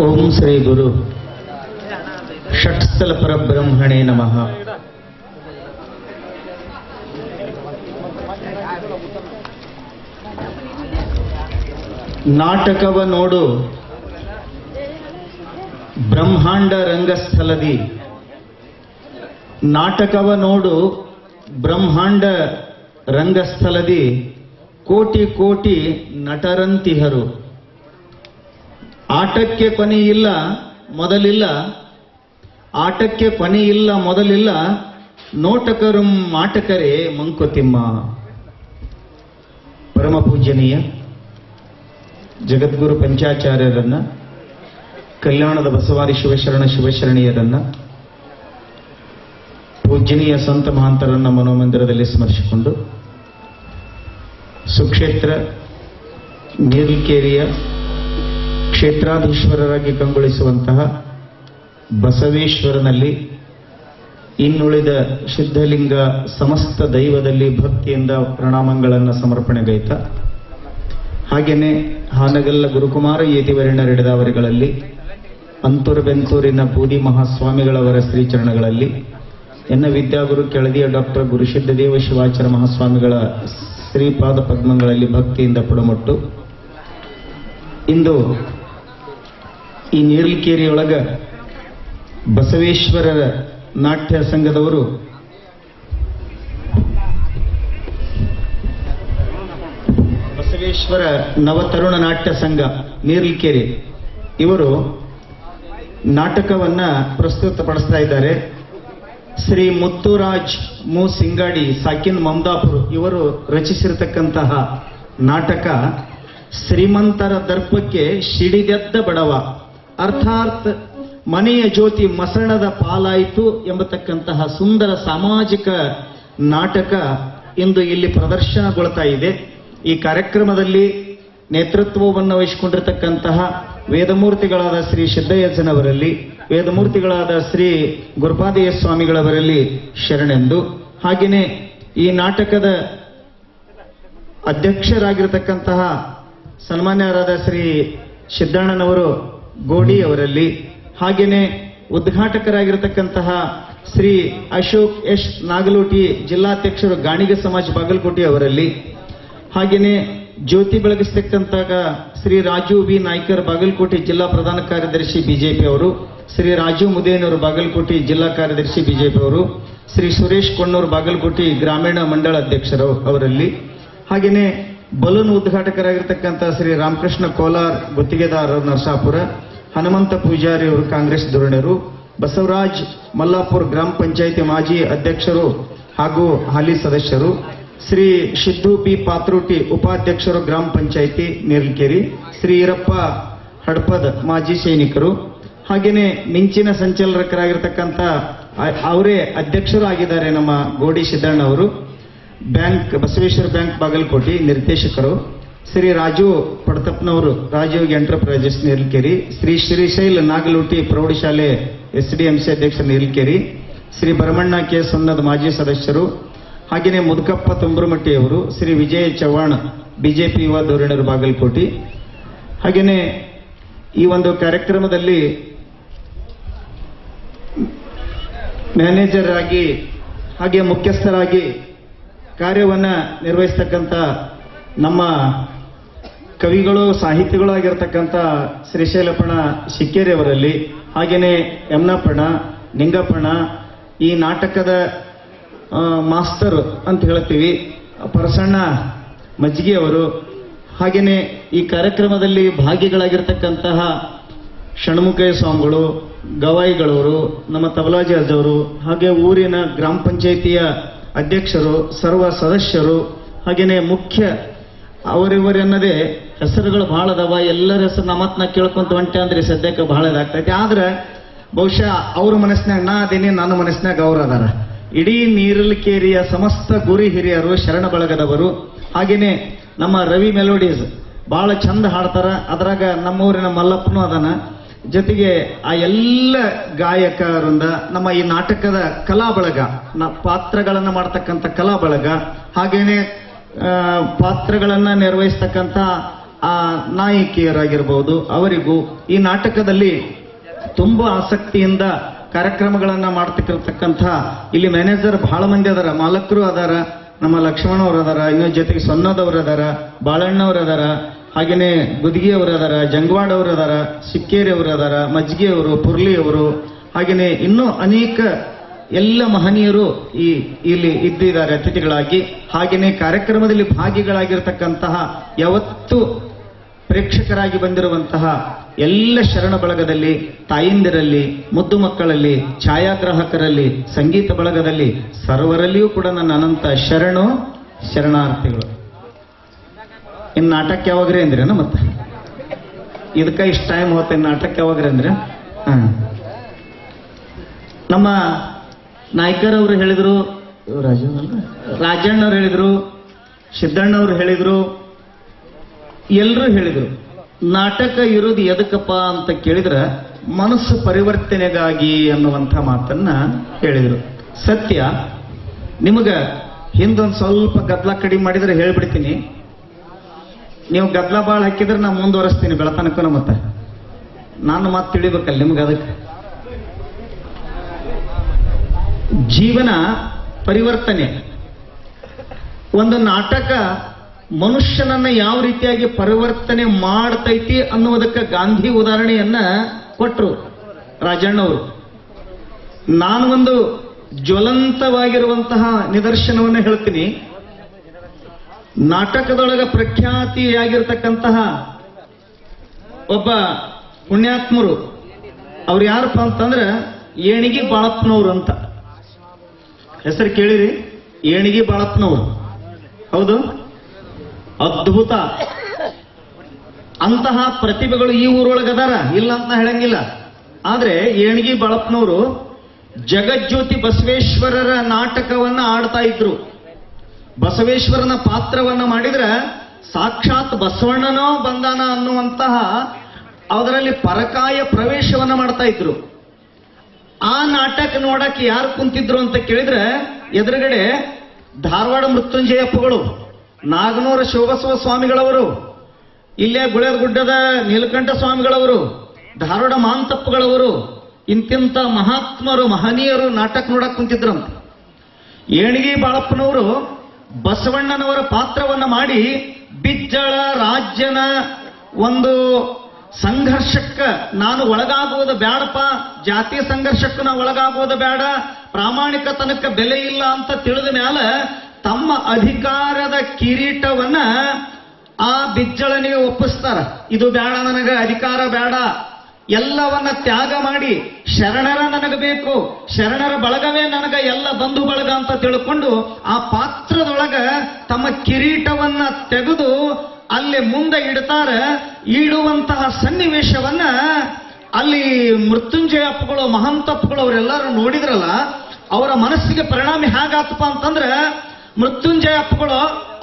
ಓಂ ಶ್ರೀ ಗುರು ಷಟ್ಸ್ಥಲ ಪರಬ್ರಹ್ಮಣೇ ನಮಃ ನಾಟಕವ ನೋಡು ಬ್ರಹ್ಮಾಂಡ ರಂಗಸ್ಥಲದಿ ನಾಟಕವ ನೋಡು ಬ್ರಹ್ಮಾಂಡ ರಂಗಸ್ಥಲದಿ ಕೋಟಿ ಕೋಟಿ ನಟರಂತಿಹರು. ಆಟಕ್ಕೆ ಕೊನೆ ಇಲ್ಲ ಮೊದಲಿಲ್ಲ. ಆಟಕ್ಕೆ ಕೊನೆ ಇಲ್ಲ ಮೊದಲಿಲ್ಲ. ನೋಟಕರು ಮಾಟಕರೇ ಮಂಕುತಿಮ್ಮ. ಪರಮ ಪೂಜನೀಯ ಜಗದ್ಗುರು ಪಂಚಾಚಾರ್ಯರನ್ನ, ಕಲ್ಯಾಣದ ಬಸವಾರಿ ಶಿವಶರಣ ಶಿವಶರಣೀಯರನ್ನ, ಪೂಜ್ಯನೀಯ ಸಂತ ಮಹಾಂತರನ್ನ ಮನೋಮಂದಿರದಲ್ಲಿ ಸ್ಮರಿಸಿಕೊಂಡು ಸುಕ್ಷೇತ್ರ ನೀಲ್ಕೇರಿಯ ಕ್ಷೇತ್ರಾಧೀಶ್ವರರಾಗಿ ಕಂಗೊಳಿಸುವಂತಹ ಬಸವೇಶ್ವರನಲ್ಲಿ ಇನ್ನುಳಿದ ಸಿದ್ಧಲಿಂಗ ಸಮಸ್ತ ದೈವದಲ್ಲಿ ಭಕ್ತಿಯಿಂದ ಪ್ರಣಾಮಗಳನ್ನು ಸಮರ್ಪಣೆಗೈತ. ಹಾಗೆಯೇ ಹಾನಗಲ್ಲ ಗುರುಕುಮಾರ ಯತಿವರ್ಣರೆಡೆದವರುಗಳಲ್ಲಿ ಅಂತೂರು ಬೆಂತೂರಿನ ಬೂದಿ ಮಹಾಸ್ವಾಮಿಗಳವರ ಶ್ರೀಚರಣಗಳಲ್ಲಿ, ಎನ್ನ ವಿದ್ಯಾಗುರು ಕೆಳದಿಯ ಡಾಕ್ಟರ್ ಗುರುಸಿದ್ಧದೇವ ಶಿವಾಚಾರ್ಯ ಮಹಾಸ್ವಾಮಿಗಳ ಶ್ರೀಪಾದ ಪದ್ಮಗಳಲ್ಲಿ ಭಕ್ತಿಯಿಂದ ಪುಡಮಟ್ಟು. ಇಂದು ಈ ನೀರ್ಲಿಕೇರಿಯೊಳಗ ಬಸವೇಶ್ವರರ ನಾಟ್ಯ ಸಂಘದವರು ಬಸವೇಶ್ವರ ನವತರುಣ ನಾಟ್ಯ ಸಂಘ ನೀರ್ಲಿಕೇರಿ ಇವರು ನಾಟಕವನ್ನ ಪ್ರಸ್ತುತಪಡಿಸ್ತಾ ಇದ್ದಾರೆ. ಶ್ರೀ ಮುತ್ತುರಾಜ್ ಮು. ಸಿಂಗಾಡಿ, ಸಾಕಿನ್ ಮಮದಾಪುರ್ ಇವರು ರಚಿಸಿರತಕ್ಕಂತಹ ನಾಟಕ ಶ್ರೀಮಂತರ ದರ್ಪಕ್ಕೆ ಸಿಡಿದೆದ್ದ ಬಡವ. ಅರ್ಥಾತ್ ಮನೆಯ ಜ್ಯೋತಿ ಮಸಣದ ಪಾಲಾಯಿತು ಎಂಬತಕ್ಕಂತಹ ಸುಂದರ ಸಾಮಾಜಿಕ ನಾಟಕ ಇಂದು ಇಲ್ಲಿ ಪ್ರದರ್ಶನಗೊಳ್ತಾ ಇದೆ. ಈ ಕಾರ್ಯಕ್ರಮದಲ್ಲಿ ನೇತೃತ್ವವನ್ನು ವಹಿಸಿಕೊಂಡಿರತಕ್ಕಂತಹ ವೇದಮೂರ್ತಿಗಳಾದ ಶ್ರೀ ಸಿದ್ದಯ್ಯಜ್ಜನವರಲ್ಲಿ, ವೇದಮೂರ್ತಿಗಳಾದ ಶ್ರೀ ಗುರುಪಾದಯ್ಯ ಸ್ವಾಮಿಗಳವರಲ್ಲಿ ಶರಣೆಂದು. ಹಾಗೆಯೇ ಈ ನಾಟಕದ ಅಧ್ಯಕ್ಷರಾಗಿರತಕ್ಕಂತಹ ಸನ್ಮಾನ್ಯರಾದ ಶ್ರೀ ಸಿದ್ದಣ್ಣನವರು ಗೋಡಿ ಅವರಲ್ಲಿ. ಹಾಗೆಯೇ ಉದ್ಘಾಟಕರಾಗಿರತಕ್ಕಂತಹ ಶ್ರೀ ಅಶೋಕ್ ಎಸ್ ನಾಗಲೋಟಿ ಜಿಲ್ಲಾಧ್ಯಕ್ಷರು ಗಾಣಿಗ ಸಮಾಜ ಬಾಗಲಕೋಟೆ ಅವರಲ್ಲಿ. ಹಾಗೇನೆ ಜ್ಯೋತಿ ಬೆಳಗಿಸ್ತಕ್ಕಂತಾಗ ಶ್ರೀ ರಾಜು ಬಿ ನಾಯ್ಕರ್ ಬಾಗಲಕೋಟೆ ಜಿಲ್ಲಾ ಪ್ರಧಾನ ಕಾರ್ಯದರ್ಶಿ ಬಿಜೆಪಿ ಅವರು, ಶ್ರೀ ರಾಜು ಮುದೇನವರು ಬಾಗಲಕೋಟೆ ಜಿಲ್ಲಾ ಕಾರ್ಯದರ್ಶಿ ಬಿಜೆಪಿ ಅವರು, ಶ್ರೀ ಸುರೇಶ್ ಕೊಣ್ಣೂರ್ ಬಾಗಲಕೋಟೆ ಗ್ರಾಮೀಣ ಮಂಡಳ ಅಧ್ಯಕ್ಷರು ಅವರಲ್ಲಿ, ಹಾಗೆಯೇ ಬಲೂನ್ ಉದ್ಘಾಟಕರಾಗಿರ್ತಕ್ಕಂಥ ಶ್ರೀ ರಾಮಕೃಷ್ಣ ಕೋಲಾರ್ ಗುತ್ತಿಗೆದಾರರು ನರಸಾಪುರ, ಹನುಮಂತ ಪೂಜಾರಿ ಅವರು ಕಾಂಗ್ರೆಸ್ ಧುರಣರು ಬಸವರಾಜ್ ಮಲ್ಲಾಪುರ್ ಗ್ರಾಮ ಪಂಚಾಯಿತಿ ಮಾಜಿ ಅಧ್ಯಕ್ಷರು ಹಾಗೂ ಹಾಲಿ ಸದಸ್ಯರು ಶ್ರೀ ಸಿದ್ದು ಬಿ ಪಾತ್ರೋಟಿ ಉಪಾಧ್ಯಕ್ಷರು ಗ್ರಾಮ ಪಂಚಾಯಿತಿ ನೇರ್ಲಕೇರಿ, ಶ್ರೀ ಈರಪ್ಪ ಹಡ್ಪದ್ ಮಾಜಿ ಸೈನಿಕರು ಹಾಗೆಯೇ ಮಿಂಚಿನ ಸಂಚಾಲಕರಾಗಿರ್ತಕ್ಕಂಥ ಅವರೇ ಅಧ್ಯಕ್ಷರು ಆಗಿದ್ದಾರೆ ನಮ್ಮ ಗೋಡಿ ಸಿದ್ದಣ್ಣ ಅವರು, ಬ್ಯಾಂಕ್, ಬಸವೇಶ್ವರ ಬ್ಯಾಂಕ್ ಬಾಗಲಕೋಟೆ ನಿರ್ದೇಶಕರು, ಶ್ರೀ ರಾಜು ಪಡತಪ್ಪನವರು, ರಾಜಯೋಗಿ ಎಂಟರ್ಪ್ರೈಸಸ್ ನೇರ್ಲಿಕೇರಿ, ಶ್ರೀ ಶ್ರೀಶೈಲ್ ನಾಗಲೂಟಿ ಪ್ರೌಢಶಾಲೆ ಎಸ್ ಡಿ ಎಂ ಸಿ ಅಧ್ಯಕ್ಷ ನೇರ್ಲಿಕೇರಿ, ಶ್ರೀ ಭರಮಣ್ಣ ಕೆ. ಸೊನ್ನದ ಮಾಜಿ ಸದಸ್ಯರು ಹಾಗೆಯೇ ಮುದುಕಪ್ಪ ತುಂಬ್ರಮಟ್ಟಿಯವರು ಶ್ರೀ ವಿಜಯ ಚವ್ಹಾಣ್, ಬಿಜೆಪಿ ಯುವ ಧೋರಣರು ಬಾಗಲಕೋಟೆ. ಹಾಗೆಯೇ ಈ ಒಂದು ಕಾರ್ಯಕ್ರಮದಲ್ಲಿ ಮ್ಯಾನೇಜರ್ ಆಗಿ ಹಾಗೆ ಮುಖ್ಯಸ್ಥರಾಗಿ ಕಾರ್ಯವನ್ನು ನಿರ್ವಹಿಸ್ತಕ್ಕಂಥ ನಮ್ಮ ಕವಿಗಳು, ಸಾಹಿತಿಗಳು ಆಗಿರ್ತಕ್ಕಂಥ ಶ್ರೀಶೈಲಪಣ ಶಿಕ್ಕೇರಿಯವರಲ್ಲಿ ಹಾಗೆಯೇ ಯಮ್ನಪ್ಪಣ ನಿಂಗಪಣ ಈ ನಾಟಕದ ಮಾಸ್ತರ್ ಅಂತ ಹೇಳ್ತೀವಿ. ಪರಸಣ್ಣ ಮಜ್ಜಿಗೆ ಅವರು. ಹಾಗೆಯೇ ಈ ಕಾರ್ಯಕ್ರಮದಲ್ಲಿ ಭಾಗಿಗಳಾಗಿರ್ತಕ್ಕಂತಹ ಷಣ್ಮುಖಯ್ಯ ಸ್ವಾಮಿಗಳು, ಗವಾಯಿಗಳವರು, ನಮ್ಮ ತಬಲಾಜಿ ಅವರು ಹಾಗೆ ಊರಿನ ಗ್ರಾಮ ಪಂಚಾಯಿತಿಯ ಅಧ್ಯಕ್ಷರು, ಸರ್ವ ಸದಸ್ಯರು ಹಾಗೆಯೇ ಮುಖ್ಯ ಅವರಿವರೆನ್ನದೇ ಹೆಸರುಗಳು ಬಹಳ ಅದಾವ. ಎಲ್ಲರ ಹೆಸರು ನಮ್ಮತ್ ನಾ ಕೇಳ್ಕೊಂತ ಹೊಂಟೆ ಅಂದ್ರೆ ಸದ್ಯಕ್ಕೆ ಬಹಳ ಇದಾಗ್ತೈತಿ. ಆದ್ರೆ ಬಹುಶಃ ಅವ್ರ ಮನಸ್ಸಿನಾಗ ನಾ ಅದೇನಿ, ನನ್ನ ಮನಸ್ಸಿನಾಗ ಅವ್ರು ಅದಾರ. ಇಡೀ ನೀರಲ್ಕೇರಿಯ ಸಮಸ್ತ ಗುರಿ ಹಿರಿಯರು ಶರಣ ಬಳಗದವರು. ಹಾಗೆಯೇ ನಮ್ಮ ರವಿ ಮೆಲೋಡೀಸ್ ಬಹಳ ಚಂದ ಹಾಡ್ತಾರ. ಅದ್ರಾಗ ನಮ್ಮೂರಿನ ಮಲ್ಲಪ್ಪನು ಅದನ. ಜೊತೆಗೆ ಆ ಎಲ್ಲ ಗಾಯಕರಿಂದ ನಮ್ಮ ಈ ನಾಟಕದ ಕಲಾ ಬಳಗ, ನ ಪಾತ್ರಗಳನ್ನು ಮಾಡ್ತಕ್ಕಂಥ ಕಲಾ ಬಳಗ. ಹಾಗೇನೆ ಪಾತ್ರಗಳನ್ನ ನಿರ್ವಹಿಸ್ತಕ್ಕಂಥ ಆ ನಾಯಕಿಯರಾಗಿರ್ಬೋದು ಅವರಿಗೂ ಈ ನಾಟಕದಲ್ಲಿ ತುಂಬ ಆಸಕ್ತಿಯಿಂದ ಕಾರ್ಯಕ್ರಮಗಳನ್ನ ಮಾಡ್ತಿರ್ತಕ್ಕಂಥ ಇಲ್ಲಿ ಮ್ಯಾನೇಜರ್ ಬಹಳ ಮಂದಿ ಅದಾರ, ಮಾಲಕರು ಅದಾರ, ನಮ್ಮ ಲಕ್ಷ್ಮಣ ಅವರು ಅದಾರ, ಇನ್ನು ಜೊತೆಗೆ ಸೊನ್ನದವ್ರು ಅದಾರ, ಬಾಳಣ್ಣವ್ರು ಅದಾರ, ಹಾಗೇನೆ ಗುದ್ಗಿ ಅವರು ಅದಾರ ಜಂಗವಾಡ ಅವರು ಅದಾರ ಸಿಕ್ಕೇರಿ ಅವರು ಅದಾರ ಪುರ್ಲಿ ಅವರು ಹಾಗೇನೆ ಇನ್ನೂ ಅನೇಕ ಎಲ್ಲ ಮಹನೀಯರು ಈ ಇಲ್ಲಿ ಇದ್ದಿದ್ದಾರೆ ಅತಿಥಿಗಳಾಗಿ. ಹಾಗೇನೆ ಕಾರ್ಯಕ್ರಮದಲ್ಲಿ ಭಾಗಿಗಳಾಗಿರ್ತಕ್ಕಂತಹ ಯಾವತ್ತು ಪ್ರೇಕ್ಷಕರಾಗಿ ಬಂದಿರುವಂತಹ ಎಲ್ಲ ಶರಣ ಬಳಗದಲ್ಲಿ ತಾಯಿಂದಿರಲ್ಲಿ ಮುದ್ದು ಮಕ್ಕಳಲ್ಲಿ ಛಾಯಾಗ್ರಾಹಕರಲ್ಲಿ ಸಂಗೀತ ಬಳಗದಲ್ಲಿ ಸರ್ವರಲ್ಲಿಯೂ ಕೂಡ ನನ್ನ ಅನಂತ ಶರಣು ಶರಣಾರ್ಥಿಗಳು. ಇನ್ನು ನಾಟಕ ಯಾವಾಗ್ರಿ ಅಂದ್ರೇನು ಮತ್ತೆ? ಇದಕ್ಕೆ ಇಷ್ಟ ಟೈಮ್ ಹೋಗ್ತೇನೆ ನಾಟಕ ಯಾವಾಗ್ರಿ ಅಂದ್ರೆ? ಹಾಂ. ನಮ್ಮ ನಾಯ್ಕರವರು ಹೇಳಿದ್ರು ರಾಜಣ್ಣವ್ರು ಹೇಳಿದ್ರು ಸಿದ್ದಣ್ಣವ್ರು ಹೇಳಿದ್ರು ಎಲ್ಲರೂ ಹೇಳಿದರು, ನಾಟಕ ಇರೋದು ಎದಕ್ಕಪ್ಪ ಅಂತ ಕೇಳಿದ್ರೆ ಮನಸ್ಸು ಪರಿವರ್ತನೆಗಾಗಿ ಅನ್ನುವಂಥ ಮಾತನ್ನ ಹೇಳಿದರು. ಸತ್ಯ, ನಿಮಗ ಹಿಂದೊಂದು ಸ್ವಲ್ಪ ಗದ್ಲ ಕಡಿಮೆ ಮಾಡಿದ್ರೆ ಹೇಳ್ಬಿಡ್ತೀನಿ. ನೀವು ಗದ್ಲ ಭಾಳ ಹಾಕಿದ್ರೆ ನಾ ಮುಂದುವರಿಸ್ತೀನಿ ಬೆಳತನಕನ ಮತ್ತೆ. ನಾನು ಮಾತು ತಿಳಿಬೇಕಲ್ಲ ನಿಮ್ಗೆ ಅದಕ್ಕೆ. ಜೀವನ ಪರಿವರ್ತನೆ. ಒಂದು ನಾಟಕ ಮನುಷ್ಯನನ್ನ ಯಾವ ರೀತಿಯಾಗಿ ಪರಿವರ್ತನೆ ಮಾಡ್ತೈತಿ ಅನ್ನುವುದಕ್ಕೆ ಗಾಂಧಿ ಉದಾಹರಣೆಯನ್ನ ಕೊಟ್ಟರು ರಾಜಣ್ಣವರು. ನಾನು ಒಂದು ಜ್ವಲಂತವಾಗಿರುವಂತಹ ನಿದರ್ಶನವನ್ನು ಹೇಳ್ತೀನಿ. ನಾಟಕದೊಳಗ ಪ್ರಖ್ಯಾತಿಯಾಗಿರ್ತಕ್ಕಂತಹ ಒಬ್ಬ ಪುಣ್ಯಾತ್ಮರು, ಅವ್ರು ಯಾರಪ್ಪ ಅಂತಂದ್ರೆ ಏಣಿಗೆ ಬಾಳಪ್ಪನವ್ರು ಅಂತ. ಹೆಸರು ಕೇಳಿರಿ, ಏಣಿಗೆ ಬಾಳಪ್ಪನವ್ರು. ಹೌದು? ಅದ್ಭುತ. ಅಂತಹ ಪ್ರತಿಭೆಗಳು ಈ ಊರೊಳಗದಾರ ಇಲ್ಲ ಅಂತ ಹೇಳಂಗಿಲ್ಲ. ಆದ್ರೆ ಏಣಗಿ ಬಳಪ್ನವರು ಜಗಜ್ಯೋತಿ ಬಸವೇಶ್ವರರ ನಾಟಕವನ್ನ ಆಡ್ತಾ ಇದ್ರು. ಬಸವೇಶ್ವರನ ಪಾತ್ರವನ್ನ ಮಾಡಿದ್ರೆ ಸಾಕ್ಷಾತ್ ಬಸವಣ್ಣನೋ ಬಂದಾನ ಅನ್ನುವಂತಹ ಅದರಲ್ಲಿ ಪರಕಾಯ ಪ್ರವೇಶವನ್ನ ಮಾಡ್ತಾ ಇದ್ರು. ಆ ನಾಟಕ ನೋಡಕ್ಕೆ ಯಾರು ಕುಂತಿದ್ರು ಅಂತ ಕೇಳಿದ್ರೆ ಎದುರುಗಡೆ ಧಾರವಾಡ ಮೃತ್ಯುಂಜಯಪ್ಪಗಳು ನಾಗನೂರ ಶಿವಬಸವ ಸ್ವಾಮಿಗಳವರು, ಇಲ್ಲೇ ಗುಡ್ಡದ ನೀಲಕಂಠ ಸ್ವಾಮಿಗಳವರು ಧಾರವಾಡ ಮಾಂತಪ್ಪಗಳವರು, ಇಂತಿಂತ ಮಹಾತ್ಮರು, ಮಹನೀಯರು ನಾಟಕ ನೋಡಕ್ ಕುಂತಿದ್ರಂತ. ಏಣಿಗೆ ಬಾಳಪ್ಪನವರು ಬಸವಣ್ಣನವರ ಪಾತ್ರವನ್ನ ಮಾಡಿ ಬಿಜ್ಜಳ ರಾಜ್ಯನ ಒಂದು ಸಂಘರ್ಷಕ್ಕ ನಾನು ಒಳಗಾಗುವುದು ಬ್ಯಾಡಪ್ಪ, ಜಾತಿ ಸಂಘರ್ಷಕ್ಕೂ ನಾ ಒಳಗಾಗುವುದು ಬೇಡ ಪ್ರಾಮಾಣಿಕತನಕ್ಕೆ ಬೆಲೆ ಇಲ್ಲ ಅಂತ ತಿಳಿದ ಮ್ಯಾಲ ತಮ್ಮ ಅಧಿಕಾರದ ಕಿರೀಟವನ್ನ ಆ ಬಿಜ್ಜಳನಿಗೆ ಒಪ್ಪಿಸ್ತಾರ. ಇದು ಬೇಡ ನನಗೆ, ಅಧಿಕಾರ ಬೇಡ. ಎಲ್ಲವನ್ನ ತ್ಯಾಗ ಮಾಡಿ ಶರಣರ ನನಗೆ ಬೇಕು, ಶರಣರ ಬಳಗವೇ ನನಗ ಎಲ್ಲ ಬಂಧು ಬಳಗ ಅಂತ ತಿಳ್ಕೊಂಡು ಆ ಪಾತ್ರದೊಳಗ ತಮ್ಮ ಕಿರೀಟವನ್ನ ತೆಗೆದು ಅಲ್ಲಿ ಮುಂದೆ ಇಡ್ತಾರ. ಇಡುವಂತಹ ಸನ್ನಿವೇಶವನ್ನ ಅಲ್ಲಿ ಮೃತ್ಯುಂಜಯ ಅಪ್ಪಗಳು, ಮಹಂತಪ್ಪಗಳು ಅವರೆಲ್ಲರೂ ನೋಡಿದ್ರಲ್ಲ, ಅವರ ಮನಸ್ಸಿಗೆ ಪರಿಣಾಮ ಹೇಗಾತಪ್ಪ ಅಂತಂದ್ರೆ ಮೃತ್ಯುಂಜಯ ಅಪ್ಪಗಳು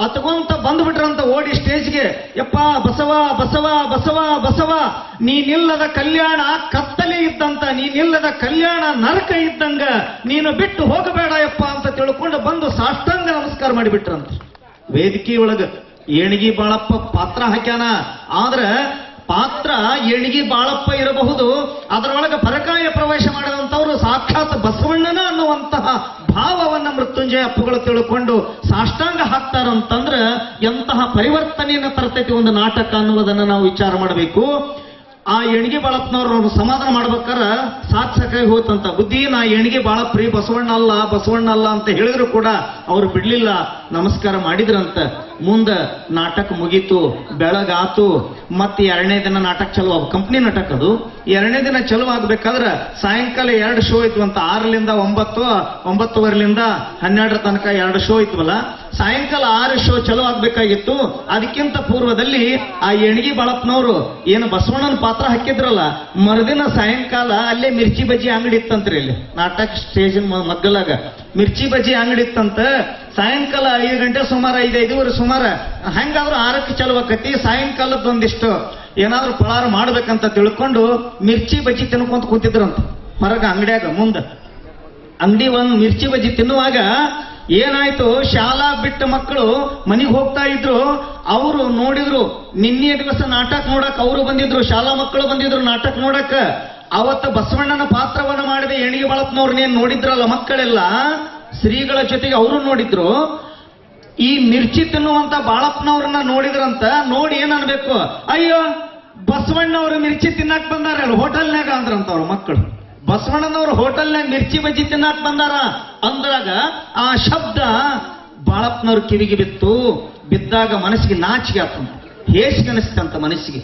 ಅತ್ಕೊಂತ ಬಂದ್ಬಿಟ್ರಂತ ಓಡಿ ಸ್ಟೇಜ್ಗೆ, ಯಪ್ಪ, ಬಸವ ಬಸವ ಬಸವ ಬಸವ, ನೀನಿಲ್ಲದ ಕಲ್ಯಾಣ ಕತ್ತಲೆ ಇದ್ದಂತ, ನೀನಿಲ್ಲದ ಕಲ್ಯಾಣ ನರಕ ಇದ್ದಂಗ, ನೀನು ಬಿಟ್ಟು ಹೋಗಬೇಡ ಯಪ್ಪ ಅಂತ ತಿಳ್ಕೊಂಡು ಬಂದು ಸಾಷ್ಟಾಂಗ ನಮಸ್ಕಾರ ಮಾಡಿಬಿಟ್ರಂತ. ವೇದಿಕೆ ಒಳಗ ಏಣಿಗಿ ಬಾಳಪ್ಪ ಪಾತ್ರ ಹಾಕ್ಯಾನ. ಆದ್ರ ಪಾತ್ರ ಏಣಿಗಿ ಬಾಳಪ್ಪ ಇರಬಹುದು. ಅದರೊಳಗೆ ಪರಕಾಯ ಪ್ರವೇಶ ಮಾಡಿದಂಥವ್ರು ಸಾಕ್ಷಾತ್ ಬಸವಣ್ಣನ ಅನ್ನುವಂತಹ ಭಾವವನ್ನ ಮೃತ್ಯುಂಜಯ ಅಪ್ಪಗಳು ತಿಳ್ಕೊಂಡು ಸಾಷ್ಟಾಂಗ ಹಾಕ್ತಾರಂತಂದ್ರೆ ಎಂತಹ ಪರಿವರ್ತನೆಯನ್ನು ತರ್ತೈತಿ ಒಂದು ನಾಟಕ ಅನ್ನುವುದನ್ನ ನಾವು ವಿಚಾರ ಮಾಡಬೇಕು. ಆ ಎಣಿಗೆ ಬಾಳಪ್ಪನವ್ರು ಸಮಾಧಾನ ಮಾಡ್ಬೇಕಾರ ಸಾತ್ ಸಾಕಾಗಿ ಹೋತಂತ ಬುದ್ಧಿ, ನಾ ಎಣಿಗೆ ಬಾಳಪ್ರಿ ಬಸವಣ್ಣ ಅಲ್ಲ ಬಸವಣ್ಣ ಅಲ್ಲ ಅಂತ ಹೇಳಿದ್ರು ಕೂಡ ಅವ್ರು ಬಿಡ್ಲಿಲ್ಲ, ನಮಸ್ಕಾರ ಮಾಡಿದ್ರಂತ. ಮುಂದ ನಾಟಕ ಮುಗೀತು, ಬೆಳಗಾತು, ಮತ್ತೆ ಎರಡನೇ ದಿನ ನಾಟಕ ಚಲೋ ಕಂಪ್ನಿ ನಾಟಕ ಅದು. ಎರಡನೇ ದಿನ ಚಲೋ ಆಗ್ಬೇಕಾದ್ರ ಸಾಯಂಕಾಲ ಎರಡು ಶೋ ಇತ್ತು ಅಂತ. ಆರರಿಂದ ಒಂಬತ್ತು, ಒಂಬತ್ತುವರೆಲಿಂದ ಹನ್ನೆರಡರ ತನಕ ಎರಡು ಶೋ ಇತ್ತುವಲ್ಲ ಸಾಯಂಕಾಲ ಆರು ಶೋ ಚಲೋ ಆಗ್ಬೇಕಾಗಿತ್ತು. ಅದಕ್ಕಿಂತ ಪೂರ್ವದಲ್ಲಿ ಆ ಎಣಗಿ ಬಾಳಪ್ಪನವರು ಏನು ಬಸವಣ್ಣನ ಪಾತ್ರ ಹಾಕಿದ್ರಲ್ಲ, ಮರುದಿನ ಸಾಯಂಕಾಲ ಅಲ್ಲೇ ಮಿರ್ಚಿ ಬಜ್ಜಿ ಅಂಗಡಿ ಇತ್ತಂತ್ರಿ ಇಲ್ಲಿ. ನಾಟಕ ಸ್ಟೇಜ್ ಮಗ್ಗಲಾಗ. ಮಿರ್ಚಿ ಬಜ್ಜಿ ಅಂಗಡಿ ಇತ್ತಂತ ಸಾಯಂಕಾಲ ಐದು ಗಂಟೆ ಸುಮಾರು ಐದು, ಐದೂವರೆ ಸುಮಾರ ಹಂಗಾದ್ರೂ ಆರಕ್ಕೆ ಚಲುವಕತಿ ಸಾಯಂಕಾಲದ ಒಂದಿಷ್ಟು ಏನಾದ್ರೂ ಪಳಾರ ಮಾಡ್ಬೇಕಂತ ತಿಳ್ಕೊಂಡು ಮಿರ್ಚಿ ಬಜ್ಜಿ ತಿನ್ಕೊಂತ ಕೂತಿದ್ರಂತ. ಹೊರಗ ಅಂಗಡಿಯಾಗ, ಮುಂದ. ಅಂಗಡಿ ಒಂದು ಮಿರ್ಚಿ ಬಜ್ಜಿ ತಿನ್ನುವಾಗ ಏನಾಯ್ತು, ಶಾಲಾ ಬಿಟ್ಟ ಮಕ್ಕಳು ಮನೆಗೆ ಹೋಗ್ತಾ ಇದ್ರು, ಅವರು ನೋಡಿದ್ರು, ನಿನ್ನೆ ದಿವಸ ನಾಟಕ ನೋಡಕ್ ಅವರು ಬಂದಿದ್ರು, ಶಾಲಾ ಮಕ್ಕಳು ಬಂದಿದ್ರು ನಾಟಕ ನೋಡಕ್. ಅವತ್ತ ಬಸವಣ್ಣನ ಪಾತ್ರವನ್ನ ಮಾಡಿದ ಎಣಿಗೆ ಬಳಪ್ನವ್ರನ್ನೇನ್ ನೋಡಿದ್ರಲ್ಲ ಮಕ್ಕಳೆಲ್ಲ? ಶ್ರೀಗಳ ಜೊತೆಗೆ ಅವರು ನೋಡಿದ್ರು ಈ ಮಿರ್ಚಿ ತಿನ್ನುವಂತ ಬಾಳಪ್ಪನವ್ರನ್ನ ನೋಡಿದ್ರಂತ ನೋಡಿ ಏನ್ ಅನ್ಬೇಕು? ಅಯ್ಯೋ, ಬಸವಣ್ಣವ್ರು ಮಿರ್ಚಿ ತಿನ್ನಕ್ ಬಂದಾರಲ್ಲ ಹೋಟೆಲ್ನಾಗ ಅಂದ್ರಂತ ಅವ್ರ ಮಕ್ಕಳು. ಬಸವಣ್ಣನವ್ರು ಹೋಟೆಲ್ನಾಗ ಮಿರ್ಚಿ ಬಜ್ಜಿ ತಿನ್ನಕ್ ಬಂದಾರ ಅಂದ್ರಾಗ ಆ ಶಬ್ದ ಬಾಳಪ್ಪನವ್ರ ಕಿವಿಗೆ ಬಿತ್ತು. ಬಿದ್ದಾಗ ಮನಸ್ಸಿಗೆ ನಾಚಿಕೆ ಆತು ಹೇಸಿಗೆ ಅನಿಸ್ತಂತ ಮನಸ್ಸಿಗೆ.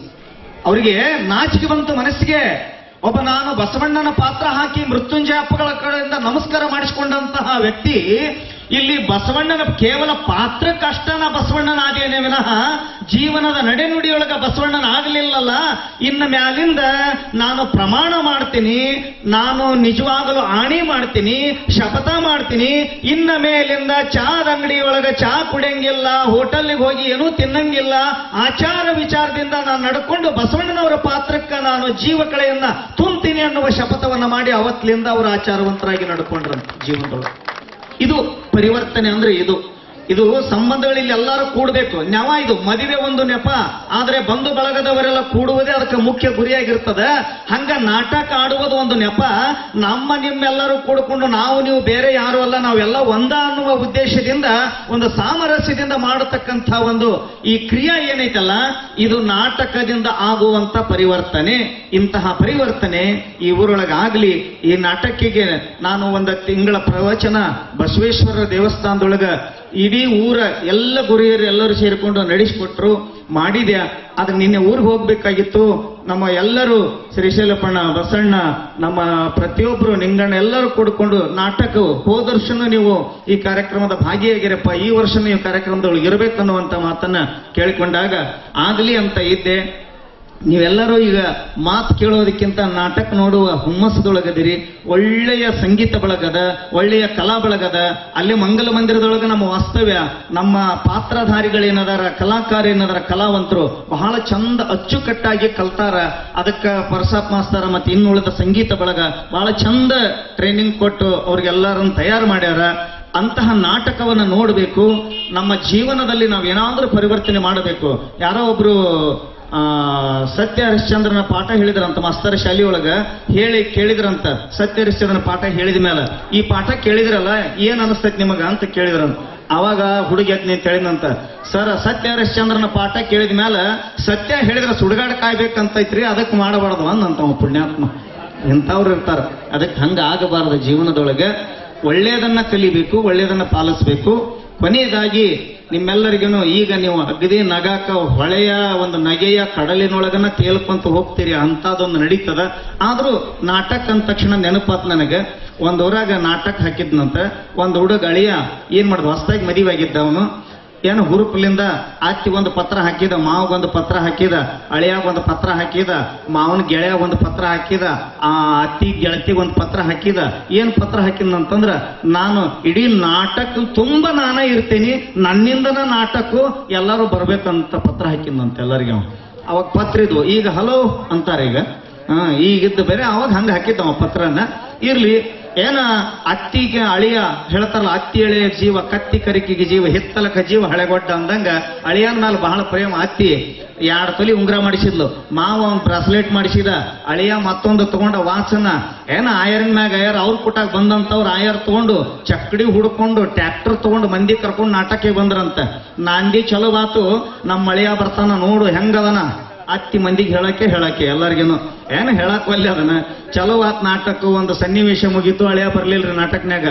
ಅವರಿಗೆ ನಾಚಿಕೆ ಬಂತು ಮನಸ್ಸಿಗೆ. ಒಬ್ಬ ನಾನು ಬಸವಣ್ಣನ ಪಾತ್ರ ಹಾಕಿ ಮೃತ್ಯುಂಜಯ ಅಪ್ಪಗಳ ಕಡೆಯಿಂದ ನಮಸ್ಕಾರ ಮಾಡಿಸಿಕೊಂಡಂತಹ ವ್ಯಕ್ತಿ ಇಲ್ಲಿ ಬಸವಣ್ಣನ ಕೇವಲ ಪಾತ್ರಕ್ಕಷ್ಟನ ಬಸವಣ್ಣನ ಆದೇನೆ ವಿನಃ ಜೀವನದ ನಡೆನುಡಿಯೊಳಗ ಬಸವಣ್ಣನ ಆಗಲಿಲ್ಲಲ್ಲ ಇನ್ನ ಮ್ಯಾಲಿಂದ ನಾನು ಪ್ರಮಾಣ ಮಾಡ್ತೀನಿ, ನಾನು ನಿಜವಾಗಲೂ ಆಣಿ ಮಾಡ್ತೀನಿ, ಶಪಥ ಮಾಡ್ತೀನಿ. ಇನ್ನ ಮೇಲಿಂದ ಚಾದ ಅಂಗಡಿಯೊಳಗ ಚಾ ಕುಡಿಯಂಗಿಲ್ಲ, ಹೋಟೆಲ್ಗೆ ಹೋಗಿ ಏನೂ ತಿನ್ನಂಗಿಲ್ಲ. ಆಚಾರ ವಿಚಾರದಿಂದ ನಾನು ನಡ್ಕೊಂಡು ಬಸವಣ್ಣನವರ ಪಾತ್ರಕ್ಕ ನಾನು ಜೀವ ಕಳೆಯನ್ನ ತುಂಬ್ತೀನಿ ಅನ್ನುವ ಶಪಥವನ್ನ ಮಾಡಿ ಅವತ್ತಿನಿಂದ ಅವರು ಆಚಾರವಂತರಾಗಿ ನಡ್ಕೊಂಡ್ರಂತೆ ಜೀವನದೊಳಗೆ. ಇದು ಪರಿವರ್ತನೆ ಅಂದ್ರೆ ಇದು. ಇದು ಸಂಬಂಧಗಳಲ್ಲಿ ಎಲ್ಲರೂ ಕೂಡಬೇಕು. ನೆವ ಇದು, ಮದುವೆ ಒಂದು ನೆಪ, ಆದ್ರೆ ಬಂಧು ಬಳಗದವರೆಲ್ಲ ಕೂಡುವುದೇ ಅದಕ್ಕೆ ಮುಖ್ಯ ಗುರಿಯಾಗಿರ್ತದೆ. ಹಂಗ ನಾಟಕ ಆಡುವುದು ಒಂದು ನೆಪ, ನಮ್ಮ ನಿಮ್ಮೆಲ್ಲರೂ ಕೂಡಿಕೊಂಡು ನಾವು, ನೀವು ಬೇರೆ ಯಾರು ಅಲ್ಲ, ನಾವೆಲ್ಲ ಒಂದ ಅನ್ನುವ ಉದ್ದೇಶದಿಂದ, ಒಂದು ಸಾಮರಸ್ಯದಿಂದ ಮಾಡತಕ್ಕಂಥ ಒಂದು ಈ ಕ್ರಿಯೆ ಏನೈತಲ್ಲ, ಇದು ನಾಟಕದಿಂದ ಆಗುವಂತ ಪರಿವರ್ತನೆ. ಇಂತಹ ಪರಿವರ್ತನೆ ಈ ಊರೊಳಗಾಗ್ಲಿ, ಈ ನಾಟಕಿಗೆ ನಾನು ಒಂದು ತಿಂಗಳ ಪ್ರವಚನ ಬಸವೇಶ್ವರ ದೇವಸ್ಥಾನದೊಳಗ ಇಡೀ ಊರ ಎಲ್ಲ ಗುರಿಯರು ಎಲ್ಲರೂ ಸೇರಿಕೊಂಡು ನಡೆಸಿಕೊಟ್ರು, ಮಾಡಿದ್ಯಾ? ಆದ್ರೆ ನಿನ್ನೆ ಊರಿಗೆ ಹೋಗ್ಬೇಕಾಗಿತ್ತು. ನಮ್ಮ ಎಲ್ಲರೂ ಶ್ರೀಶೈಲಪ್ಪಣ್ಣ, ಬಸಣ್ಣ, ನಮ್ಮ ಪ್ರತಿಯೊಬ್ಬರು ನಿಂಗಣ್ಣ ಎಲ್ಲರೂ ಕೂಡ್ಕೊಂಡು ನಾಟಕ ಹೋದ ವರ್ಷನೂ ನೀವು ಈ ಕಾರ್ಯಕ್ರಮದ ಭಾಗಿಯಾಗಿರಪ್ಪ. ಈ ವರ್ಷ ನೀವು ಕಾರ್ಯಕ್ರಮದೊಳಗೆ ಇರಬೇಕನ್ನುವಂತ ಮಾತನ್ನ ಕೇಳಿಕೊಂಡಾಗ, ಆಗಲಿ ಅಂತ ಇದ್ದೆ. ನೀವೆಲ್ಲರೂ ಈಗ ಮಾತು ಕೇಳೋದಕ್ಕಿಂತ ನಾಟಕ ನೋಡುವ ಹುಮ್ಮಸ್ದೊಳಗದಿರಿ ಒಳ್ಳೆಯ ಸಂಗೀತ ಬಳಗದ, ಒಳ್ಳೆಯ ಕಲಾ ಬಳಗದ, ಅಲ್ಲಿ ಮಂಗಲ ಮಂದಿರದೊಳಗೆ ನಮ್ಮ ವಾಸ್ತವ್ಯ, ನಮ್ಮ ಪಾತ್ರಧಾರಿಗಳೇನದಾರ ಕಲಾಕಾರ ಏನದಾರ, ಕಲಾವಂತರು ಬಹಳ ಚಂದ ಅಚ್ಚುಕಟ್ಟಾಗಿ ಕಲ್ತಾರ. ಅದಕ್ಕೆ ಪರಸಾಪ್ ಮಾಸ್ತರ ಮತ್ತೆ ಇನ್ನುಳಿದ ಸಂಗೀತ ಬಳಗ ಬಹಳ ಚಂದ ಟ್ರೈನಿಂಗ್ ಕೊಟ್ಟು ಅವ್ರಿಗೆಲ್ಲರನ್ನು ತಯಾರು ಮಾಡ್ಯಾರ. ಅಂತಹ ನಾಟಕವನ್ನು ನೋಡಬೇಕು. ನಮ್ಮ ಜೀವನದಲ್ಲಿ ನಾವು ಏನಾದರೂ ಪರಿವರ್ತನೆ ಮಾಡಬೇಕು. ಯಾರೋ ಒಬ್ರು ಆ ಸತ್ಯ ಹರಿಶ್ಚಂದ್ರನ ಪಾಠ ಹೇಳಿದ್ರಂತ ಮಾಸ್ತರ ಶಾಲೆಯೊಳಗ ಹೇಳಿ ಕೇಳಿದ್ರಂತ ಸತ್ಯ ಹರಿಶ್ಚಂದ್ರನ ಪಾಠ ಹೇಳಿದ ಮೇಲೆ ಈ ಪಾಠ ಕೇಳಿದ್ರಲ್ಲ, ಏನ್ ಅನಿಸ್ತೈತಿ ನಿಮಗ ಅಂತ ಕೇಳಿದ್ರಂತ. ಅವಾಗ ಹುಡುಗಿ ಎದ್ದು ಅಂತ ಹೇಳಿದಂತ ಸರ್, ಸತ್ಯ ಹರಿಶ್ಚಂದ್ರನ ಪಾಠ ಕೇಳಿದ ಮೇಲೆ ಸತ್ಯ ಹೇಳಿದ್ರೆ ಸುಡುಗಾಡ ಕಾಯ್ಬೇಕಂತೈತ್ರಿ ಅದಕ್ಕೆ ಮಾಡಬಾರ್ದು ಅಂದಂತ ಪುಣ್ಯಾತ್ಮ. ಇಂಥವ್ರು ಇರ್ತಾರ. ಅದಕ್ಕೆ ಹಂಗ ಆಗಬಾರದು ಜೀವನದೊಳಗೆ. ಒಳ್ಳೆಯದನ್ನ ಕಲಿಬೇಕು ಒಳ್ಳೆಯದನ್ನ ಪಾಲಿಸ್ಬೇಕು. ಕೊನೆಯದಾಗಿ ನಿಮ್ಮೆಲ್ಲರಿಗೂ ಈಗ ನೀವು ಅಗದಿ ನಗಾಕ ಹೊಳೆಯ ಒಂದು ನಗೆಯ ಕಡಲಿನೊಳಗನ ತೇಲ್ಕೊಂತ ಹೋಗ್ತೀರಿ ಅಂತದೊಂದು ನಡೀತದ. ಆದ್ರೂ ನಾಟಕ ಅಂದ ತಕ್ಷಣ ನೆನಪಾತ್ ನನಗೆ. ಒಂದು ಊರಾಗ ನಾಟಕ ಹಾಕಿದ್ನಂತ, ಒಂದು ಹುಡುಗ ಅಳಿಯ ಏನ್ ಮಾಡ್ದ, ಹೊಸ್ದಾಗಿ ಮದುವೆ ಅವನು ಏನು ಹುರುಪ್ಲಿಂದ ಅತ್ತಿ ಒಂದು ಪತ್ರ ಹಾಕಿದ ಮಾವಗೊಂದು ಪತ್ರ ಹಾಕಿದ, ಅಳಿಯಾಗ ಒಂದು ಪತ್ರ ಹಾಕಿದ, ಮಾವನ ಗೆಳೆಯ ಒಂದು ಪತ್ರ ಹಾಕಿದ, ಆ ಅತ್ತಿ ಗೆಳತಿಗೆ ಒಂದು ಪತ್ರ ಹಾಕಿದ. ಏನು ಪತ್ರ ಹಾಕಿದ್ನಂತಂದ್ರ, ನಾನು ಇಡೀ ನಾಟಕ ತುಂಬಾ ನಾನ ಇರ್ತೀನಿ ನನ್ನಿಂದ ನಾಟಕ ಎಲ್ಲರೂ ಬರ್ಬೇಕಂತ ಪತ್ರ ಹಾಕಿದಂತ ಎಲ್ಲರಿಗೆ ಅವ. ಅವಾಗ ಪತ್ರ ಇದ್ವು. ಈಗ ಹಲೋ ಅಂತಾರೆ ಈಗ. ಹಾ, ಈಗಿದ್ದು ಬೇರೆ, ಅವಾಗ ಹಂಗೆ ಹಾಕಿದ್ದ ಪತ್ರನ. ಇರ್ಲಿ ಏನ ಅತ್ತಿಗೆ ಅಳಿಯ ಹೇಳ್ತಾರಲ್ಲ, ಅತ್ತಿ ಎಳೆಯ ಜೀವ, ಕತ್ತಿ ಕರಿಕಿಗೆ ಜೀವ, ಹಿತ್ತಲಕ ಜೀವ ಹಳೆಗೊಡ್ಡ ಅಂದಂಗ ಅಳಿಯನ ಮೇಲೆ ಬಹಳ ಪ್ರೇಮ ಅತ್ತಿ. ಎರಡು ತೊಲಿ ಉಂಗ್ರ ಮಾಡಿಸಿದ್ಲು. ಮಾವ ಒಂದು ಬ್ರಾಸ್ಲೆಟ್ ಮಾಡಿಸಿದ, ಅಳಿಯ ಮತ್ತೊಂದು ತಗೊಂಡ ವಾಚನ ಏನ ಆಯರ್ನ್ ಮ್ಯಾಗ ಆಯರ್ ಅವ್ರ ಪುಟಾಗ ಬಂದಂತವ್ರು ಆಯರ್ ತಗೊಂಡು ಚಕ್ಕಡಿ ಹುಡ್ಕೊಂಡು ಟ್ರ್ಯಾಕ್ಟರ್ ತಗೊಂಡು ಮಂದಿ ಕರ್ಕೊಂಡು ನಾಟಕಕ್ಕೆ ಬಂದ್ರಂತ. ನಾಂದಿ ಚಲೋ ಬಾತು ನಮ್ಮ ಅಳಿಯ ಬರ್ತಾನ ನೋಡು, ಹೆಂಗದನ? ಅತ್ತಿ ಮಂದಿಗೆ ಹೇಳಕ್ಕೆ ಹೇಳಕ್ಕೆ, ಎಲ್ಲರಿಗೇನು ಏನು ಹೇಳಕ್ ಒಲ್ಲೆ ಅದನ್ನ? ಚಲೋ ಆತ್ ನಾಟಕ ಒಂದು ಸನ್ನಿವೇಶ ಮುಗೀತು ಹಳೆಯ ಬರ್ಲಿಲ್ರಿ ನಾಟಕನ್ಯಾಗ.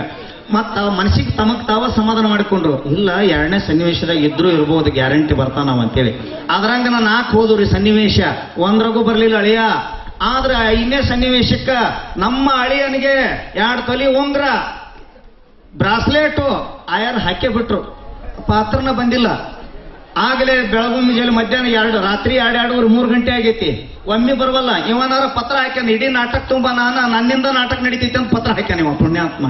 ಮತ್ತ ಮನಸ್ಸಿಗೆ ತಮಗ್ ತಾವ ಸಮಾಧಾನ ಮಾಡಿಕೊಂಡ್ರು. ಇಲ್ಲ, ಎರಡನೇ ಸನ್ನಿವೇಶದಾಗ ಇದ್ರು ಇರ್ಬೋದು, ಗ್ಯಾರಂಟಿ ಬರ್ತಾನ ಅಂತೇಳಿ. ಅದ್ರಂಗ ನಾನು ನಾಲ್ಕು ಹೋದ್ರಿ ಸನ್ನಿವೇಶ. ಒಂದ್ರಾಗೂ ಬರ್ಲಿಲ್ಲ ಅಳಿಯ. ಆದ್ರ ಐದನೇ ಸನ್ನಿವೇಶಕ್ಕ ನಮ್ಮ ಅಳಿಯನಿಗೆ ಎರಡು ತೊಲಿ ಉಂಗ್ರ, ಬ್ರಾಸ್ಲೆಟು ಆಯರ್ ಹಾಕೇ ಬಿಟ್ರು ಪಾತ್ರನ ಬಂದಿಲ್ಲ. ಆಗಲೇ ಬೆಳಗು ಮುಂಜಾನೆ ಮಧ್ಯಾಹ್ನ ಎರಡು, ರಾತ್ರಿ ಎರಡು, ಎರಡೂವರೆ, ಮೂರು ಗಂಟೆ ಆಗೈತಿ. ಒಮ್ಮೆ ಬರವಲ್ಲ, ಇವನಾರ ಪತ್ರ ಹಾಕ್ಯಾನ, ಇಡೀ ನಾಟಕ ತುಂಬ ನಾನು, ನನ್ನಿಂದ ನಾಟಕ ನಡೀತೈತೆ ಅಂತ ಪತ್ರ ಹಾಕ್ಯಾನ ಇವ ಪುಣ್ಯಾತ್ಮ.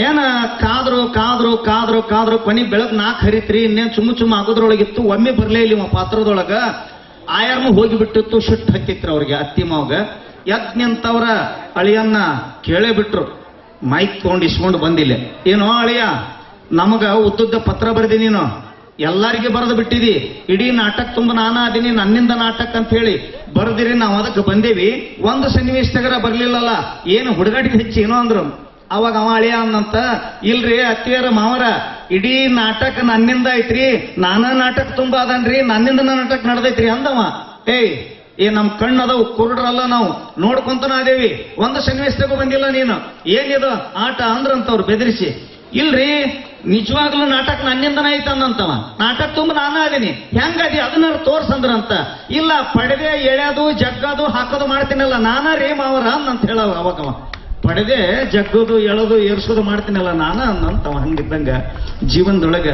ಏನ ಕಾದ್ರು ಕಾದ್ರು ಕಾದ್ರು ಕಾದ್ರು, ಕೊನೆ ಬೆಳಗ್ ನಾಲ್ಕು ಹರಿತ್ರಿ, ಇನ್ನೇನು ಚುಮ್ಮ ಚುಮ್ಮ ಆಗೋದ್ರೊಳಗಿತ್ತು ಒಮ್ಮೆ ಬರಲೇ ಇಲ್ಲಿ ಇವ ಪಾತ್ರದೊಳಗ. ಆಯಾರ್ನು ಹೋಗಿಬಿಟ್ಟಿತ್ತು, ಶುಟ್ ಹತ್ತಿತ್ರ ಅವ್ರಿಗೆ ಅತ್ತಿ ಮಾವಗ. ಯಜ್ಞ ಅಂತವ್ರ ಅಳಿಯನ್ನ ಕೇಳೇ ಬಿಟ್ರು. ಮೈಕ್ ತಗೊಂಡು ಇಸ್ಕೊಂಡು ಬಂದಿಲ್ಲ. ಏನೋ ಅಳಿಯ, ನಮಗ ಉದ್ದುದ್ದ ಪತ್ರ ಬರ್ದಿ ನೀನು. ಎಲ್ಲರಿಗೆ ಬರೆದು ಬಿಟ್ಟಿದಿ. ಇಡೀ ನಾಟಕ ತುಂಬ ನಾನ ಅದೀನಿ ನನ್ನಿಂದ ನಾಟಕ ಅಂತ ಹೇಳಿ ಬರ್ದಿರಿ, ನಾವು ಅದಕ್ಕೆ ಬಂದೇವಿ. ಒಂದು ಸನ್ನಿವೇಶದಗರ ಬರ್ಲಿಲ್ಲಲ್ಲ, ಏನು ಹುಡುಗಾಟಿಗೆ ಹೆಚ್ಚು ಏನೋ ಅಂದ್ರು. ಅವಾಗ ಅವ ಅಳಿಯ ಅನ್ನಂತ, ಇಲ್ರಿ ಅತ್ತಿಯರ ಮಾವರ, ಇಡೀ ನಾಟಕ ನನ್ನಿಂದ ಐತ್ರಿ, ನಾನ ನಾಟಕ ತುಂಬಾ ಅದನ್ರಿ ನನ್ನಿಂದ ನಾಟಕ ನಡೆದೈತ್ರಿ ಅಂದವ. ಏಯ್, ಏ ನಮ್ ಕಣ್ಣು ಅದಾವು ಕುರುಡ್ರಲ್ಲ ನಾವು, ನೋಡ್ಕೊಂತನ ಅದೇವಿ ಒಂದು ಸನ್ನಿವೇಶದಾಗೂ ಬಂದಿಲ್ಲ ನೀನು. ಏನಿದು? ಆಟ ಅಂದ್ರಂತವ್ರು ಬೆದರಿಸಿ. ಇಲ್ರಿ ನಿಜವಾಗ್ಲೂ ನಾಟಕ ನನ್ನಿಂದನ ಐತಂದಂತವ ನಾಟಕ ತುಂಬ ನಾನು ಅದೀನಿ ಹೆಂಗದಿ ಅದನ್ನ ತೋರ್ಸಂದ್ರಂತ. ಇಲ್ಲ, ಪಡೆದೆ ಎಳ್ಯೋದು ಜಗ್ಗದು, ಹಾಕೋದು ಮಾಡ್ತೀನಲ್ಲ, ನಾನ ರೀ ಮಾವರ ಅಂತ ಹೇಳವ ಅವಾಗವ. ಪಡದೆ, ಜಗ್ಗೋದು, ಎಳೋದು, ಏರ್ಸೋದು ಮಾಡ್ತೀನಲ್ಲ ನಾನ ಅನ್ನಂತವ ಹಂಗಿದ್ದಂಗ ಜೀವನದೊಳಗ.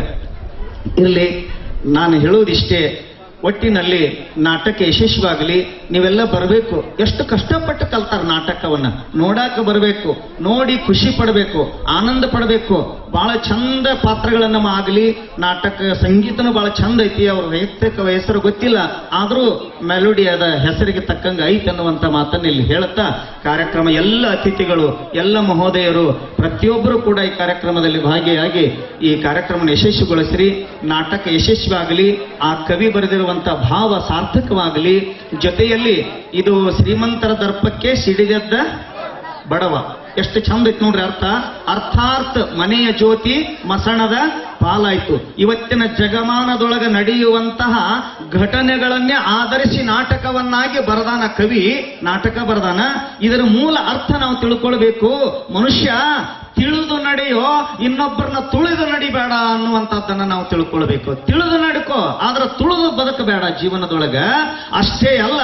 ಇಲ್ಲಿ ನಾನು ಹೇಳೋದಿಷ್ಟೇ, ಒಟ್ಟಿನಲ್ಲಿ ನಾಟಕ ಯಶಸ್ವಿಯಾಗಲಿ, ನೀವೆಲ್ಲ ಬರಬೇಕು. ಎಷ್ಟು ಕಷ್ಟಪಟ್ಟು ಕಲ್ತಾರ ನಾಟಕವನ್ನ. ನೋಡಾಕ ಬರಬೇಕು. ನೋಡಿ ಖುಷಿ ಪಡಬೇಕು. ಆನಂದ ಪಡಬೇಕು. ಬಹಳ ಚಂದ ಪಾತ್ರಗಳನ್ನ ಆಗಲಿ ನಾಟಕ ಸಂಗೀತನೂ ಬಹಳ ಚಂದ ಐತಿ. ಅವ್ರ ವೈಯಕ್ತಿಕ ಹೆಸರು ಗೊತ್ತಿಲ್ಲ. ಆದರೂ ಮೆಲೋಡಿ ಅದ, ಹೆಸರಿಗೆ ತಕ್ಕಂಗ ಐತೆ ಅನ್ನುವಂತ ಮಾತನ್ನ ಇಲ್ಲಿ ಹೇಳುತ್ತಾ ಕಾರ್ಯಕ್ರಮ ಎಲ್ಲ ಅತಿಥಿಗಳು, ಎಲ್ಲ ಮಹೋದಯರು, ಪ್ರತಿಯೊಬ್ಬರು ಕೂಡ ಈ ಕಾರ್ಯಕ್ರಮದಲ್ಲಿ ಭಾಗಿಯಾಗಿ ಈ ಕಾರ್ಯಕ್ರಮ ಯಶಸ್ವಿಗೊಳಿಸ್ರಿ. ನಾಟಕ ಯಶಸ್ವಿಯಾಗಲಿ, ಆ ಕವಿ ಬರೆದಿರುವಂತ ಭಾವ ಸಾರ್ಥಕವಾಗಲಿ. ಜೊತೆಯಲ್ಲಿ ಇದು ಶ್ರೀಮಂತರ ದರ್ಪಕ್ಕೆ ಸಿಡಿದದ್ದ ಬಡವ. ಎಷ್ಟು ಚಂದ ಇತ್ತು ನೋಡ್ರಿ ಅರ್ಥ? ಅರ್ಥಾರ್ಥ ಮನೆಯ ಜ್ಯೋತಿ ಮಸಣದ ಪಾಲಾಯ್ತು. ಇವತ್ತಿನ ಜಗಮಾನದೊಳಗ ನಡೆಯುವಂತಹ ಘಟನೆಗಳನ್ನೇ ಆಧರಿಸಿ ನಾಟಕವನ್ನಾಗಿ ಬರದಾನ ಕವಿ, ನಾಟಕ ಬರದಾನ. ಇದರ ಮೂಲ ಅರ್ಥ ನಾವು ತಿಳ್ಕೊಳ್ಬೇಕು. ಮನುಷ್ಯ ತಿಳಿದು ನಡೆಯೋ, ಇನ್ನೊಬ್ಬರನ್ನ ತುಳಿದು ನಡಿಬೇಡ ಅನ್ನುವಂಥದ್ದನ್ನ ನಾವು ತಿಳ್ಕೊಳ್ಬೇಕು. ತಿಳಿದು ನಡ್ಕೋ, ಆದ್ರೆ ತುಳಿದು ಬದುಕಬೇಡ ಜೀವನದೊಳಗ. ಅಷ್ಟೇ ಅಲ್ಲ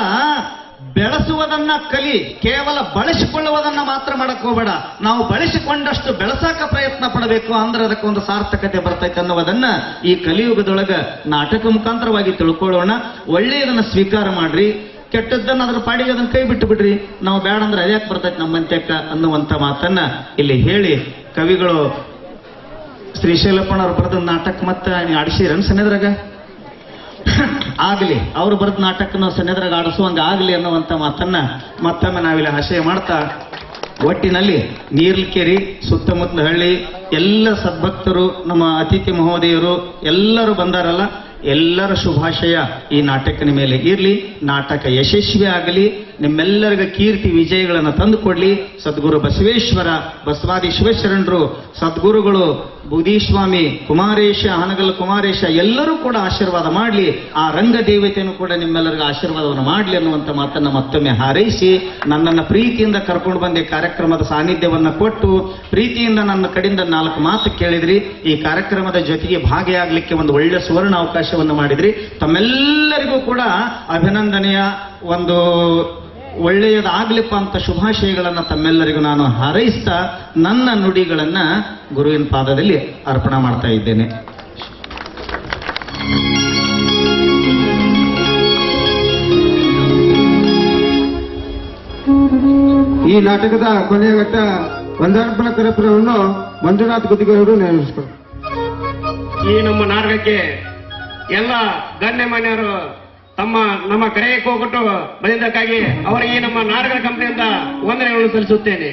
ಬೆಳೆಸುವುದನ್ನ ಕಲಿ, ಕೇವಲ ಬಳಸಿಕೊಳ್ಳುವುದನ್ನ ಮಾತ್ರ ಮಾಡಕ್ ಹೋಗಬೇಡ. ನಾವು ಬಳಸಿಕೊಂಡಷ್ಟು ಬೆಳೆಸಾಕ ಪ್ರಯತ್ನ ಪಡಬೇಕು ಅಂದ್ರೆ ಅದಕ್ಕೊಂದು ಸಾರ್ಥಕತೆ ಬರ್ತೈತೆ ಅನ್ನೋದನ್ನ ಈ ಕಲಿಯುಗದೊಳಗ ನಾಟಕ ಮುಖಾಂತರವಾಗಿ ತಿಳ್ಕೊಳ್ಳೋಣ. ಒಳ್ಳೆಯದನ್ನ ಸ್ವೀಕಾರ ಮಾಡ್ರಿ. ಕೆಟ್ಟದ್ದನ್ನ ಅದ್ರ ಪಾಡಿಗೆ ಅದನ್ನ ಕೈ ಬಿಟ್ಟು ಬಿಡ್ರಿ ನಾವು ಬೇಡ ಅಂದ್ರೆ ಅದ್ಯಾಕೆ ಬರ್ತೈತೆ ನಮ್ಮ ಅನ್ನುವಂತ ಮಾತನ್ನ ಇಲ್ಲಿ ಹೇಳಿ ಕವಿಗಳು ಶ್ರೀಶೈಲಪ್ಪನವ್ರು ಬರೆದ ನಾಟಕ ಮತ್ತೆ ಆಡಿಸಿರನ್ ಸನ್ನಿದ್ರಾಗ ಆಗ್ಲಿ, ಅವರು ಬರೆದ ನಾಟಕನ ಸನ್ನಿದ್ರಾಗ ಆಡಿಸುವಂಗೆ ಆಗಲಿ ಅನ್ನುವಂಥ ಮಾತನ್ನ ಮತ್ತೊಮ್ಮೆ ನಾವಿಲ್ಲಿ ಆಶಯ ಮಾಡ್ತಾ ಒಟ್ಟಿನಲ್ಲಿ ನೀರ್ಲಿಕೇರಿ, ಸುತ್ತಮುತ್ತಲ ಹಳ್ಳಿ, ಎಲ್ಲ ಸದ್ಭಕ್ತರು, ನಮ್ಮ ಅತಿಥಿ ಮಹೋದಯರು, ಎಲ್ಲರೂ ಬಂದಾರಲ್ಲ, ಎಲ್ಲರ ಶುಭಾಶಯ ಈ ನಾಟಕನ ಮೇಲೆ ಇರಲಿ. ನಾಟಕ ಯಶಸ್ವಿ ಆಗಲಿ. ನಿಮ್ಮೆಲ್ಲರಿಗ ಕೀರ್ತಿ ವಿಜಯಗಳನ್ನು ತಂದುಕೊಡ್ಲಿ ಸದ್ಗುರು ಬಸವೇಶ್ವರ ಬಸವಾದಿ ಶಿವಶರಣರು ಸದ್ಗುರುಗಳು ಬುಧೀಸ್ವಾಮಿ ಕುಮಾರೇಶ ಹನಗಲ್ ಕುಮಾರೇಶ, ಎಲ್ಲರೂ ಕೂಡ ಆಶೀರ್ವಾದ ಮಾಡಲಿ. ಆ ರಂಗ ದೇವತೆಯನ್ನು ಕೂಡ ನಿಮ್ಮೆಲ್ಲರಿಗೂ ಆಶೀರ್ವಾದವನ್ನು ಮಾಡಲಿ ಅನ್ನುವಂಥ ಮಾತನ್ನು ಮತ್ತೊಮ್ಮೆ ಹಾರೈಸಿ, ನನ್ನನ್ನು ಪ್ರೀತಿಯಿಂದ ಕರ್ಕೊಂಡು ಬಂದೇ ಕಾರ್ಯಕ್ರಮದ ಸಾನ್ನಿಧ್ಯವನ್ನು ಕೊಟ್ಟು, ಪ್ರೀತಿಯಿಂದ ನನ್ನ ಕಡೆಯಿಂದ ನಾಲ್ಕು ಮಾತು ಕೇಳಿದ್ರಿ. ಈ ಕಾರ್ಯಕ್ರಮದ ಜೊತೆಗೆ ಭಾಗಿಯಾಗಲಿಕ್ಕೆ ಒಂದು ಒಳ್ಳೆ ಸುವರ್ಣ ಅವಕಾಶವನ್ನು ಮಾಡಿದ್ರಿ. ತಮ್ಮೆಲ್ಲರಿಗೂ ಕೂಡ ಅಭಿನಂದನೆಯ ಒಂದು ಒಳ್ಳೆಯದಾಗ್ಲಿಪ್ಪ ಅಂತ ಶುಭಾಶಯಗಳನ್ನು ತಮ್ಮೆಲ್ಲರಿಗೂ ನಾನು ಹಾರೈಸ್ತಾ ನನ್ನ ನುಡಿಗಳನ್ನು ಗುರುವಿನ ಪಾದದಲ್ಲಿ ಅರ್ಪಣೆ ಮಾಡ್ತಾ ಇದ್ದೇನೆ. ಈ ನಾಟಕದ ಕೊನೆಯ ಘಟ್ಟ ವಂದಾರ್ಪಣಾ ಕಾರ್ಯಕ್ರಮವನ್ನು ಮಂಜುನಾಥ್ ಗುದಿಗೆಯವರು ನೆರವೇರಿಸಿದರು ಈ ನಮ್ಮ ನಾಟಕಕ್ಕೆ ಎಲ್ಲ ಗಣ್ಯಮಾನ್ಯರು ತಮ್ಮ ನಮ್ಮ ಕರೆಗೆ ಹೋಗ್ಬಿಟ್ಟು ಬಂದಿದ್ದಕ್ಕಾಗಿ ಅವರಿಗೆ ನಮ್ಮ ನಾರಗರ ಕಂಪನಿಯಿಂದ ವಂದನೆಗಳನ್ನು ಸಲ್ಲಿಸುತ್ತೇನೆ.